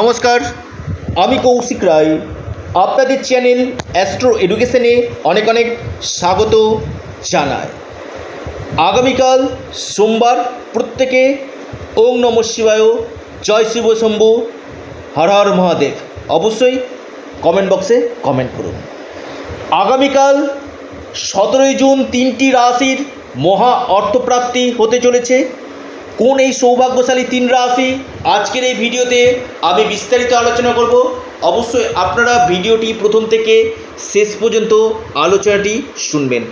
নমস্কার, আমি কৌশিক রায়। আপনাদের চ্যানেল অ্যাস্ট্রো এডুকেশনে অনেক অনেক স্বাগত জানায় আগামীকাল সোমবার প্রত্যেকে ওং নম শিবায়, জয় শিব শম্ভু হর হর মহাদেব। অবশ্যই কমেন্ট বক্সে কমেন্ট করুন। আগামীকাল সতেরোই জুন তিনটি রাশির মহা অর্থপ্রাপ্তি হতে চলেছে। কোন এই সৌভাগ্যশালী তিন রাশি? আজকের এই ভিডিওতে আমি বিস্তারিত আলোচনা করব। অবশ্যই আপনারা ভিডিওটি প্রথম থেকে শেষ পর্যন্ত আলোচনাটি শুনবেন।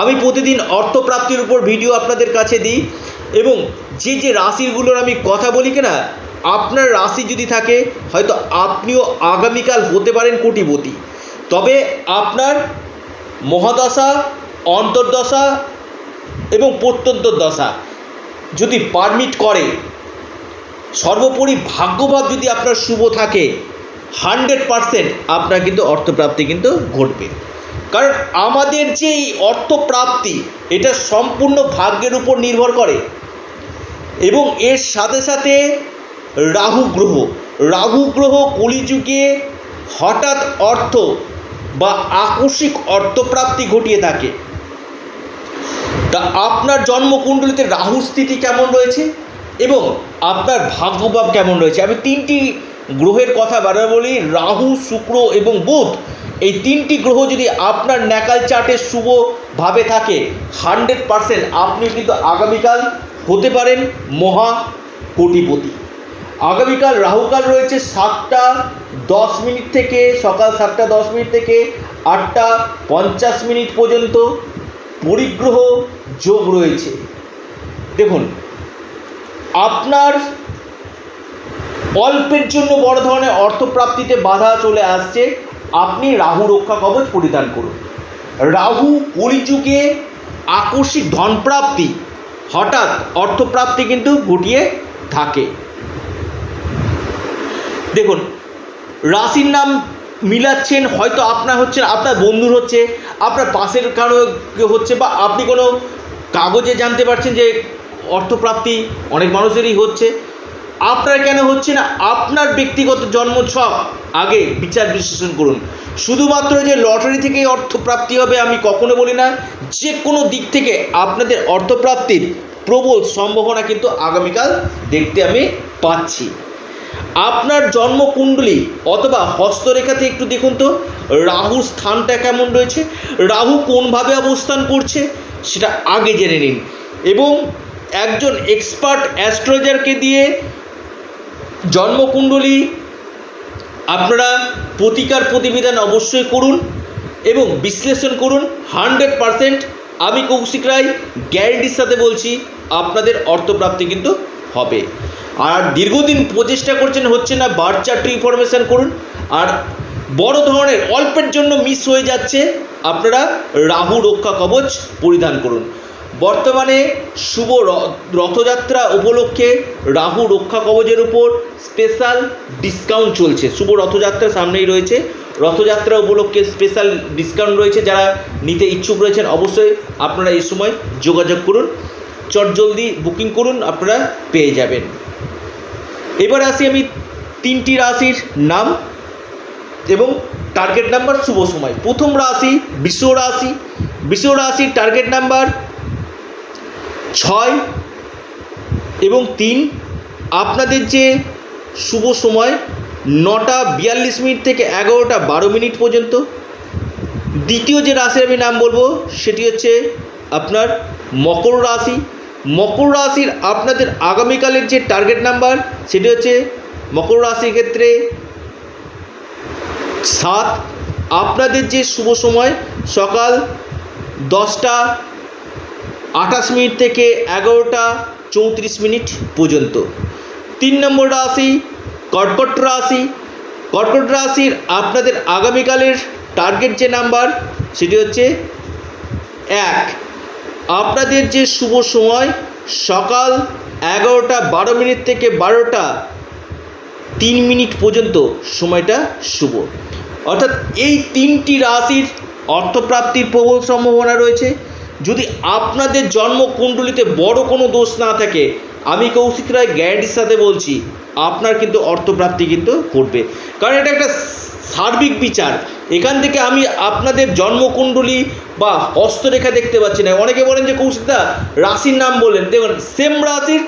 আমি প্রতিদিন অর্থপ্রাপ্তির উপর ভিডিও আপনাদের কাছে দিই এবং যে যে রাশিগুলোর আমি কথা বলি কিনা, আপনার রাশি যদি থাকে, হয়তো আপনিও আগামীকাল হতে পারেন কোটিপতি। তবে আপনার মহাদশা, অন্তর্দশা এবং প্রত্যন্ত দশা যদি পারমিট করে, সর্বোপরি ভাগ্যভাব যদি আপনার শুভ থাকে হান্ড্রেড পারসেন্ট আপনার কিন্তু অর্থপ্রাপ্তি কিন্তু ঘটবে। কারণ আমাদের যে এই অর্থপ্রাপ্তি, এটা সম্পূর্ণ ভাগ্যের উপর নির্ভর করে। এবং এর সাথে সাথে রাহু গ্রহ রাহু গ্রহ কলিযুগে হঠাৎ অর্থ বা আকস্মিক অর্থপ্রাপ্তি ঘটিয়ে থাকে। তা আপনার জন্মকুণ্ডলিতে রাহু স্থিতি কেমন রয়েছে? এবং আপনার ভাগ্যভাব কেমন রয়েছে? আমি তিনটি গ্রহের কথা বারবার বলি, রাহু, শুক্র এবং বুধ। এই তিনটি গ্রহ যদি আপনার ন্যাকাল চার্টে শুভভাবে থাকে, হান্ড্রেড পারসেন্ট আপনি কিন্তু আগামীকাল হতে পারেন মহা কোটিপতি আগামীকাল রাহুকাল রয়েছে সাতটা দশ মিনিট থেকে, সকাল সাতটা দশ মিনিট থেকে আটটা পঞ্চাশ মিনিট পর্যন্ত। পরিগ্রহ যোগ রয়েছে। দেখুন, আপনার অল্পের জন্য বড় ধরনের অর্থপ্রাপ্তিতে বাধা চলে আসছে। আপনি রাহু রক্ষা কবচ পরিধান করুন। রাহু কলিযুগে আকস্মিক ধনপ্রাপ্তি, হঠাৎ অর্থপ্রাপ্তি কিন্তু ঘটিয়ে থাকে। দেখুন, রাশির নাম মিলাচ্ছেন, হয়তো আপনার হচ্ছে আপনার বন্ধুর হচ্ছে, আপনার পাশের কারও হচ্ছে বা আপনি কোনো কাগজে জানতে পারছেন যে অর্থপ্রাপ্তি অনেক মানুষেরই হচ্ছে। আপনার কেন হচ্ছে না, আপনার ব্যক্তিগত জন্ম জন্মছক আগে বিচার বিশ্লেষণ করুন। শুধুমাত্র যে লটারি থেকেই অর্থপ্রাপ্তি হবে আমি কখনো বলি না, যে কোনো দিক থেকে আপনাদের অর্থপ্রাপ্তির প্রবল সম্ভাবনা কিন্তু আগামীকাল দেখতে আমি পাচ্ছি। আপনার জন্মকুণ্ডলী অথবা হস্তরেখাতে একটু দেখুন তো, রাহুর স্থানটা কেমন রয়েছে, রাহু কোনভাবে অবস্থান করছে সেটা আগে জেনে নিন। এবং একজন এক্সপার্ট অ্যাস্ট্রোলজারকে দিয়ে জন্মকুণ্ডলী আপনারা প্রতিকার প্রতিবিধান অবশ্যই করুন এবং বিশ্লেষণ করুন। হান্ড্রেড পারসেন্ট আমি কৌশিক রায় গ্যারেন্টির সাথে বলছি, আপনাদের অর্থপ্রাপ্তি কিন্তু হবে। আর দীর্ঘদিন প্রচেষ্টা করছেন, হচ্ছে না বার্থ চার্ট ইনফরমেশান করুন। আর বড় ধরনের অল্পের জন্য মিস হয়ে যাচ্ছে, আপনারা রাহু রক্ষা কবচ পরিধান করুন। বর্তমানে শুভ রথযাত্রা উপলক্ষে রাহু রক্ষা কবচের উপর স্পেশাল ডিসকাউন্ট চলছে। শুভ রথযাত্রা সামনেই রয়েছে। রথযাত্রা উপলক্ষে স্পেশাল ডিসকাউন্ট রয়েছে। যারা নিতে ইচ্ছুক রয়েছেন, অবশ্যই আপনারা এই সময় যোগাযোগ করুন। চট জলদি বুকিং করুন, আপনারা পেয়ে যাবেন। এবার আসি আমি তিনটি রাশির নাম এবং টার্গেট নাম্বার শুভ সময়। প্রথম রাশি বিশ্ব রাশি। বিশ্ব রাশির টার্গেট নাম্বার ছয় এবং তিন। আপনাদের যে শুভ সময় নটা বিয়াল্লিশ মিনিট থেকে এগারোটা বারো মিনিট পর্যন্ত। দ্বিতীয় যে রাশির আমি নাম বলব, সেটি হচ্ছে আপনার মকর রাশি। মকর রাশির আপনাদের আগামীকালের যে টার্গেট নাম্বার সেটি হচ্ছে মকর রাশির ক্ষেত্রে সাত। আপনাদের যে শুভ সময়, সকাল দশটা আঠাশ মিনিট থেকে এগারোটা চৌত্রিশ মিনিট পর্যন্ত। তিন নম্বর রাশি, কর্কট রাশি। কর্কট রাশির আপনাদের আগামীকালের টার্গেট যে নাম্বার সেটি হচ্ছে এক। আপনাদের যে শুভ সময়, সকাল এগারোটা বারো মিনিট থেকে বারোটা তিন মিনিট পর্যন্ত সময়টা শুভ। অর্থাৎ এই তিনটি রাশির অর্থপ্রাপ্তির প্রবল সম্ভাবনা রয়েছে। যদি আপনাদের জন্মকুণ্ডলিতে বড় কোনো দোষ না থাকে, আমি কৌশিক রায় গ্যারান্টির সাথে বলছি, আপনার কিন্তু অর্থপ্রাপ্তি কিন্তু করবে কারণ এটা একটা সার্বিক বিচার। এখান থেকে আমি আপনাদের জন্মকুণ্ডলী বা হস্তরেখা দেখতে পাচ্ছি না। অনেকে বলেন যে কৌশিকদা, রাশির নাম বলেন দেখুন, সেম রাশির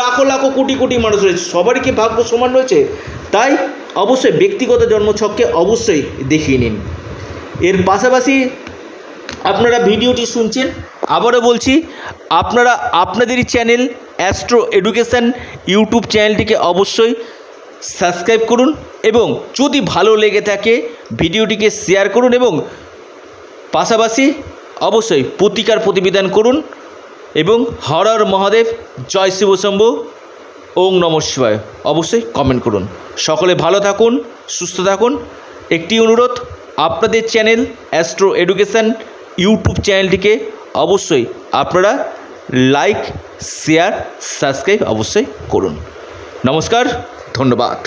লাখো লাখো কোটি কোটি মানুষ রয়েছে। সবারই কি ভাগ্য সমান রয়েছে? তাই অবশ্যই ব্যক্তিগত জন্মছককে অবশ্যই দেখিয়ে নিন। এর পাশাপাশি আপনারা ভিডিওটি শুনছেন। আবারও বলছি, আপনারা, আপনাদেরই চ্যানেল অ্যাস্ট্রো এডুকেশান ইউটিউব চ্যানেলটিকে অবশ্যই সাবস্ক্রাইব করুন এবং যদি ভালো লেগে থাকে, ভিডিওটিকে শেয়ার করুন এবং পাশাপাশি অবশ্যই প্রতিকার প্রতিবিধান করুন এবং হর হর মহাদেব, জয় শিব শম্ভু, ওং নম শিবায়। অবশ্যই কমেন্ট করুন। সকলে ভালো থাকুন, সুস্থ থাকুন। একটি অনুরোধ, আপনাদের চ্যানেল অ্যাস্ট্রো এডুকেশান ইউটিউব চ্যানেলটিকে অবশ্যই আপনারা লাইক শেয়ার সাবস্ক্রাইব অবশ্যই করুন। নমস্কার। ধন্যবাদ।